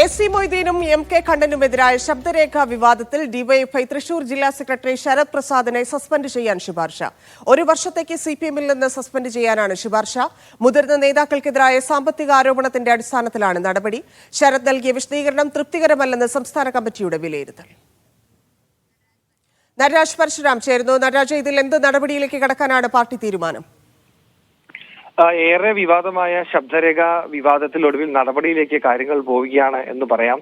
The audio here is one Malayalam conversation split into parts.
എ സി മൊയ്തീനും എം കെ കണ്ണനുമെതിരായ ശബ്ദരേഖ വിവാദത്തിൽ ഡിവൈഎഫ്ഐ തൃശൂർ ജില്ലാ സെക്രട്ടറി ശരത് പ്രസാദിനെ സസ്പെൻഡ് ചെയ്യാൻ ശുപാർശ. ഒരു വർഷത്തേക്ക് സി പി എമ്മിൽ നിന്ന് സസ്പെൻഡ് ചെയ്യാനാണ് ശുപാർശ. മുതിർന്ന നേതാക്കൾക്കെതിരായ സാമ്പത്തിക ആരോപണത്തിന്റെ അടിസ്ഥാനത്തിലാണ് നടപടി. ശരത് നൽകിയ വിശദീകരണം തൃപ്തികരമല്ലെന്ന് സംസ്ഥാന കമ്മിറ്റിയുടെ വിലയിരുത്തൽ. നടരാജ് പരശുരാം ചേരുന്നു. നടരാജ് ഇതിൽ എന്ത് നടപടിയിലേക്ക് കടക്കാനാണ് പാർട്ടി തീരുമാനം? ഏറെ വിവാദമായ ശബ്ദരേഖ വിവാദത്തിൽ ഒടുവിൽ നടപടിയിലേക്ക് കാര്യങ്ങൾ പോവുകയാണ് എന്ന് പറയാം.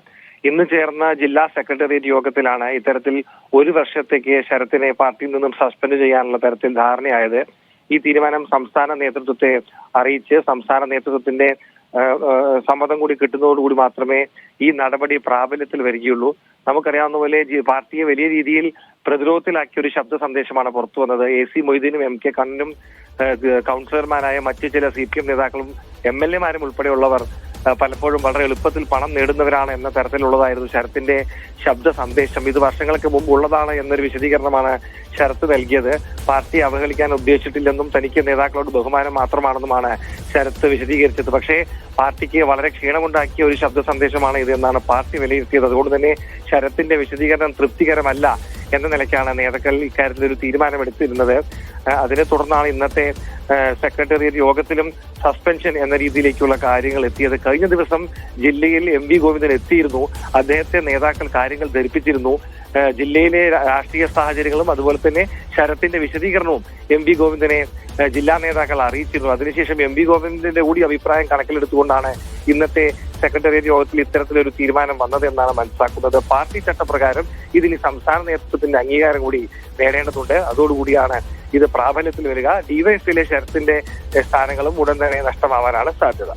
ഇന്ന് ചേർന്ന ജില്ലാ സെക്രട്ടേറിയറ്റ് യോഗത്തിലാണ് ഇത്തരത്തിൽ ഒരു വർഷത്തേക്ക് ശരത്തിനെ പാർട്ടിയിൽ നിന്നും സസ്പെൻഡ് ചെയ്യാനുള്ള തരത്തിൽ ധാരണയായത്. ഈ തീരുമാനം സംസ്ഥാന നേതൃത്വത്തെ അറിയിച്ച് സംസ്ഥാന നേതൃത്വത്തിന്റെ സമ്മതം കൂടി കിട്ടുന്നതോടുകൂടി മാത്രമേ ഈ നടപടി പ്രാബല്യത്തിൽ വരികയുള്ളൂ. നമുക്കറിയാവുന്ന പോലെ പാർട്ടിയെ വലിയ രീതിയിൽ പ്രതിരോധത്തിലാക്കിയ ഒരു ശബ്ദ സന്ദേശമാണ് പുറത്തു വന്നത്. എ സി മൊയ്തീനും എം കെ കണ്ണനും കൗൺസിലർമാരായ മറ്റ് ചില സി പി എം നേതാക്കളും എം എൽ എമാരും ഉൾപ്പെടെയുള്ളവർ പലപ്പോഴും വളരെ എളുപ്പത്തിൽ പണം നേടുന്നവരാണ് എന്ന തരത്തിലുള്ളതായിരുന്നു ശരത്തിന്റെ ശബ്ദ സന്ദേശം. ഇത് വർഷങ്ങൾക്ക് മുമ്പ് ഉള്ളതാണ് എന്നൊരു വിശദീകരണമാണ് ശരത്ത് നൽകിയത്. പാർട്ടി അവഹേളിക്കാൻ ഉദ്ദേശിച്ചിട്ടില്ലെന്നും തനിക്ക് നേതാക്കളോട് ബഹുമാനം മാത്രമാണെന്നുമാണ് ശരത്ത് വിശദീകരിച്ചത്. പക്ഷേ പാർട്ടിക്ക് വളരെ ക്ഷീണമുണ്ടാക്കിയ ഒരു ശബ്ദ സന്ദേശമാണ് ഇത് എന്നാണ് പാർട്ടി വിലയിരുത്തിയത്. അതുകൊണ്ട് തന്നെ ശരത്തിന്റെ വിശദീകരണം തൃപ്തികരമല്ല എന്ന നിലയ്ക്കാണ് നേതാക്കൾ ഇക്കാര്യത്തിൽ ഒരു തീരുമാനമെടുത്തിരുന്നത്. അതിനെ തുടർന്നാണ് ഇന്നത്തെ സെക്രട്ടേറിയറ്റ് യോഗത്തിലും സസ്പെൻഷൻ എന്ന രീതിയിലേക്കുള്ള കാര്യങ്ങൾ എത്തിയത് കഴിഞ്ഞ ദിവസം ജില്ലയിൽ എം വി ഗോവിന്ദൻ എത്തിയിരുന്നു. അദ്ദേഹത്തെ നേതാക്കൾ കാര്യങ്ങൾ ധരിപ്പിച്ചിരുന്നു. ജില്ലയിലെ രാഷ്ട്രീയ സാഹചര്യങ്ങളും അതുപോലെ തന്നെ ശരത്തിന്റെ വിശദീകരണവും എം വി ഗോവിന്ദനെ ജില്ലാ നേതാക്കൾ അറിയിച്ചിരുന്നു. അതിനുശേഷം എം വി ഗോവിന്ദന്റെ കൂടി അഭിപ്രായം കണക്കിലെടുത്തുകൊണ്ടാണ് ഇന്നത്തെ സെക്രട്ടേറിയറ്റ് യോഗത്തിൽ ഇത്തരത്തിലൊരു തീരുമാനം വന്നതെന്നാണ് മനസ്സിലാക്കുന്നത്. പാർട്ടി ചട്ടപ്രകാരം ഇതിന് സംസ്ഥാന നേതൃത്വത്തിന്റെ അംഗീകാരം കൂടി നേടേണ്ടതുണ്ട്. അതോടുകൂടിയാണ് ഇത് പ്രാബല്യത്തിൽ വരിക. ഡിവൈഎഫിലെ ശരത്തിന്റെ സ്ഥാനങ്ങളും ഉടൻ തന്നെ നഷ്ടമാവാനാണ് സാധ്യത.